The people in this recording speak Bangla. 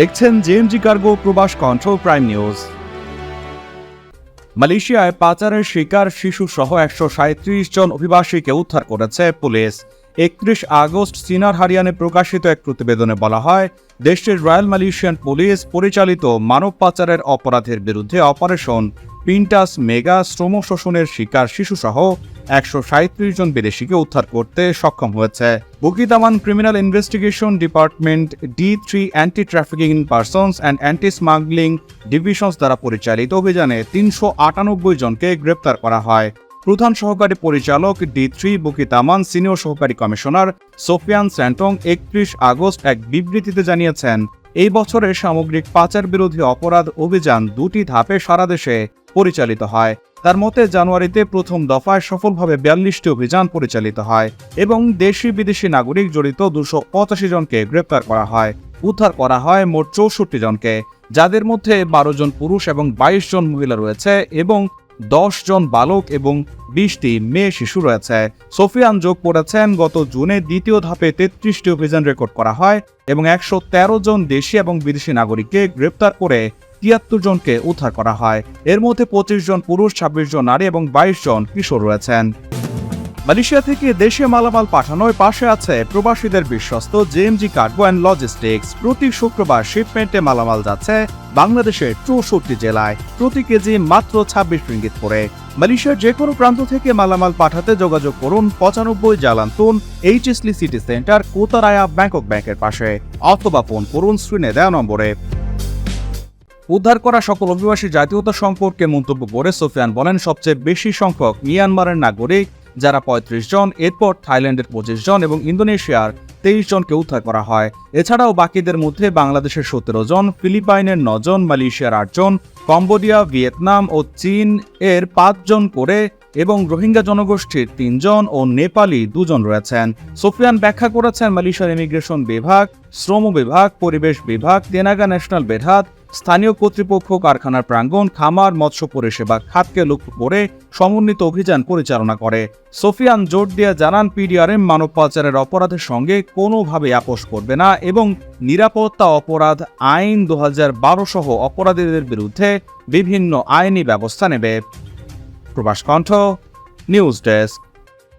দেখছেন জেএমজি কার্গো প্রবাস কন্ট্রোল প্রাইম নিউজ মালয়েশিয়ায় পাচারের শিকার শিশু সহ একশো সাঁত্রিশ জন অভিবাসীকে উদ্ধার করেছে পুলিশ। একত্রিশ আগস্ট সিনার হারিয়ানে প্রকাশিত এক প্রতিবেদনে বলা হয়, দেশটির রয়্যাল মালয়েশিয়ান পুলিশ পরিচালিত মানব পাচারের অপরাধের বিরুদ্ধে অপারেশন পিন্টাস মেগা শ্রম শোষণের শিকার শিশুসহ একশো জন বিদেশিকে উদ্ধার করতে সক্ষম হয়েছে। Bukit Aman criminal investigation department D three anti trafficking in persons and anti smuggling divisions দ্বারা পরিচালিত অভিযানে তিনশো আটানব্বই জনকে গ্রেপ্তার করা হয়। প্রধান সহকারী পরিচালক D three Bukit Aman senior সহকারী কমিশনার সোফিয়ান স্যান্টং একত্রিশ আগস্ট এক বিবৃতিতে জানিয়েছেন এই বছরের সামগ্রিক পাচার বিরোধী অপরাধ অভিযান দুটি ধাপে সারা দেশে পরিচালিত হয়। তার মতে, জানুয়ারিতে প্রথম দফায় সফলভাবে বিয়াল্লিশটি অভিযান পরিচালিত হয় এবং দেশি বিদেশি নাগরিক জড়িত দুশো পঁচাশি জনকে গ্রেপ্তার করা হয়। উদ্ধার করা হয় মোট চৌষট্টি জনকে, যাদের মধ্যে বারো জন পুরুষ এবং বাইশ জন মহিলা রয়েছে এবং দশ জন বালক এবং বিশটি মেয়ে শিশু রয়েছে। সোফিয়ান যোগ করেছেন গত জুনে দ্বিতীয় ধাপে তেত্রিশটি অভিযান রেকর্ড করা হয় এবং একশো তেরো জন দেশি এবং বিদেশি নাগরিককে গ্রেপ্তার করে তিয়াত্তর জনকে উদ্ধার করা হয়। এর মধ্যে পঁচিশ জন পুরুষ, ছাব্বিশ জন নারী এবং বাইশ জন কিশোর রয়েছেন। মালয়েশিয়া থেকে দেশে মালামাল পাঠানোর পাশে আছে প্রবাসীদের বিশ্বস্ত জেএমজি কার্গো অ্যান্ড লজিস্টিক্স। প্রতি শুক্রবার শিপমেন্টে মালামাল যাচ্ছে বাংলাদেশের চৌষট্টি জেলায়। প্রতি কেজি মাত্র ছাব্বিশ রিঙ্গিত করে। মালয়েশিয়ার যে কোনো প্রান্ত থেকে মালামাল পাঠাতে যোগাযোগ করুন পঁচানব্বই Jalan Tun HS Lee city centre, Kotaraya, Bangkok ব্যাংকের পাশে, অথবা ফোন করুন, স্ক্রিনে দেওয়া নম্বরে। উদ্ধার করা সকল অভিবাসী জাতীয়তা সম্পর্কে মন্তব্য করে সোফিয়ান বলেন, সবচেয়ে বেশি সংখ্যক মিয়ানমারের নাগরিক, যারা পঁয়ত্রিশ জন, এরপর থাইল্যান্ডের পঁচিশ জন এবং ইন্দোনেশিয়ার তেইশ জনকে উদ্ধার করা হয়। এছাড়াও বাকিদের মধ্যে বাংলাদেশের সতেরো জন, ফিলিপাইনের নজন মালয়েশিয়ার আটজন কম্বোডিয়া, ভিয়েতনাম ও চীন এর পাঁচজন করে এবং রোহিঙ্গা জনগোষ্ঠীর তিনজন ও নেপালি দুজন রয়েছেন। সোফিয়ান ব্যাখ্যা করেছেন মালয়েশিয়ার ইমিগ্রেশন বিভাগ, শ্রম বিভাগ, পরিবেশ বিভাগ, তেনাগা ন্যাশনাল বেরহাত স্থানীয় কর্তৃপক্ষ, কারখানার প্রাঙ্গণ, খামার, মৎস্য পরিষেবা, খাতকে লক্ষ্য করে সমন্বিত অভিযান পরিচালনা করে। সোফিয়ান জোর দিয়ে জানান, পিডিআরএম মানব পাচারের অপরাধের সঙ্গে কোনোভাবে আপোষ করবে না এবং নিরাপত্তা অপরাধ আইন দু হাজার বারো সহ অপরাধীদের বিরুদ্ধে বিভিন্ন আইনি ব্যবস্থা নেবে। প্রবাস কণ্ঠ, নিউজ ডেস্ক।